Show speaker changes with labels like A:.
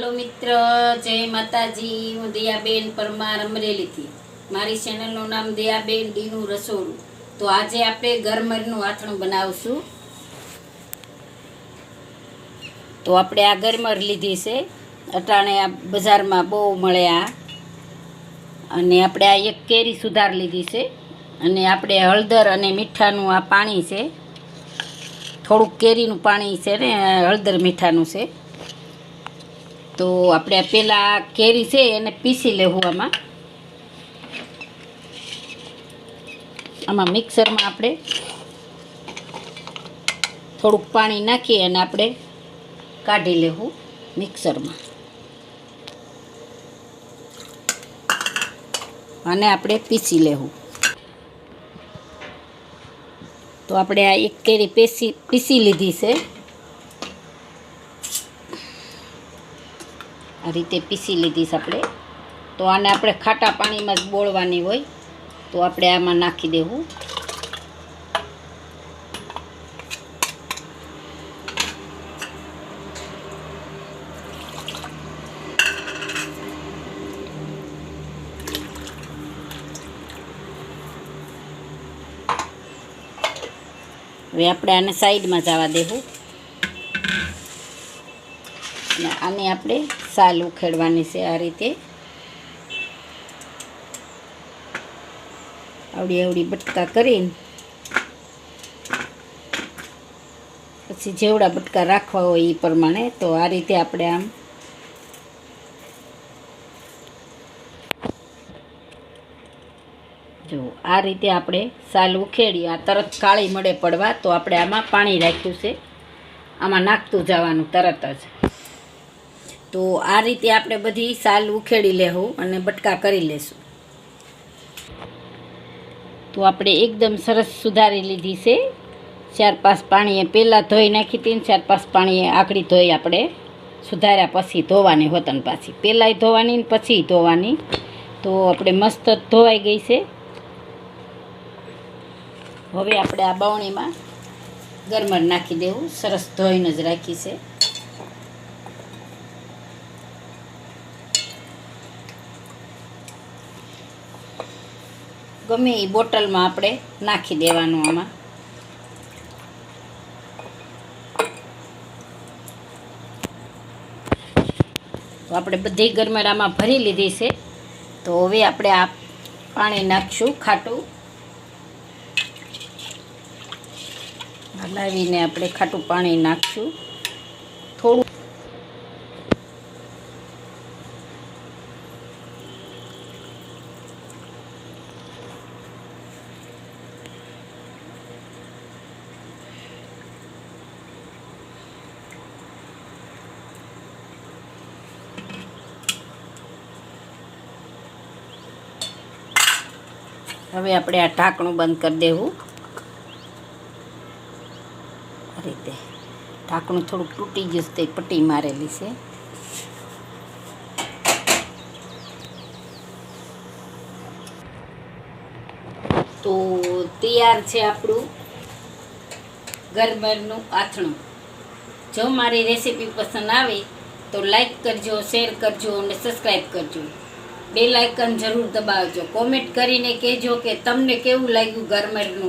A: Hello મિત્ર, જય માતાજી. હું દયાબેન પરમાર અમરેલીથી મારી ચેનલનું નામ દયાબેન ડીનું રસોડું. તો આજે આપણે ગરમરનું આથણું બનાવશું. તો આપણે આ ગરમર લીધી છે. અટાણે આ બજારમાં બહુ મળે આ અને આપણે આ એક કેરી સુધાર લીધી છે. અને આપણે હળદર અને મીઠાનું આ પાણી છે. થોડુંક કેરીનું પાણી છે ને, હળદર મીઠાનું છે. તો આપણે પેલા કેરી છે એને પીસી લેવું આમાં. આમાં મિક્સરમાં આપણે થોડુંક પાણી નાખી અને આપણે કાઢી લેવું મિક્સરમાં. અને આપણે પીસી લેવું. તો આપણે આ એક કેરી પીસી પીસી લીધી છે. આ રીતે પીસી લીધી છે આપણે. તો આને આપણે ખાટા પાણીમાં જ બોળવાની હોય તો આપણે આમાં નાખી દેવું. હવે આપણે આને સાઈડમાં જવા દેવું. અને આને આપણે સાલ ઉખેડવાની છે આ રીતે. આવડી આવડી બટકા કરીને. પછી જેવડા બટકા રાખવા હોય એ પ્રમાણે, તો આ રીતે આપણે આમ જો, આ રીતે આપણે સાલ ઉખેડી, આ તરત કાળી મળે પડવા, તો આપણે આમાં પાણી રાખ્યું છે. આમાં નાખતું જવાનું તરત જ. તો આ રીતે આપણે બધી સાલ ઉખેડી લેવું અને બટકા કરી લેશું. તો આપણે એકદમ સરસ સુધારી લીધી છે. ચાર પાંચ પાણીએ પહેલાં ધોઈ નાખી હતી ચાર પાંચ પાણીએ આકડી ધોઈ આપણે સુધાર્યા પછી ધોવાની હોતન પાછી. પહેલાંય ધોવાની ને પછી ધોવાની. તો આપણે મસ્ત ધોવાઈ ગઈ છે. હવે આપણે આ બાવણીમાં ગરમર નાખી દેવું. સરસ ધોઈને જ રાખી છે. ગમે એ બોટલમાં આપણે નાખી દેવાનું આમાં. તો આપણે બધી ગરમેડામાં ભરી લીધી છે. તો હવે આપણે આ પાણી નાખશું ખાટું. હલાવીને આપણે ખાટું પાણી નાખશું. હવે આપણે આ ઢાંકણું બંધ કરી દેવું. આ રીતે. ઢાંકણું થોડુંક તૂટી ગયું છે તે પટ્ટી મારેલી છે. તો તૈયાર છે આપણું ગરબરનું આથણું. જો મારી રેસીપી પસંદ આવે તો લાઈક કરજો, શેર કરજો અને સબસ્ક્રાઈબ કરજો. બે લાઇકન જરૂર દબાવજો. કોમેન્ટ કરીને કહેજો કે તમને કેવું લાગ્યું ગરમરનું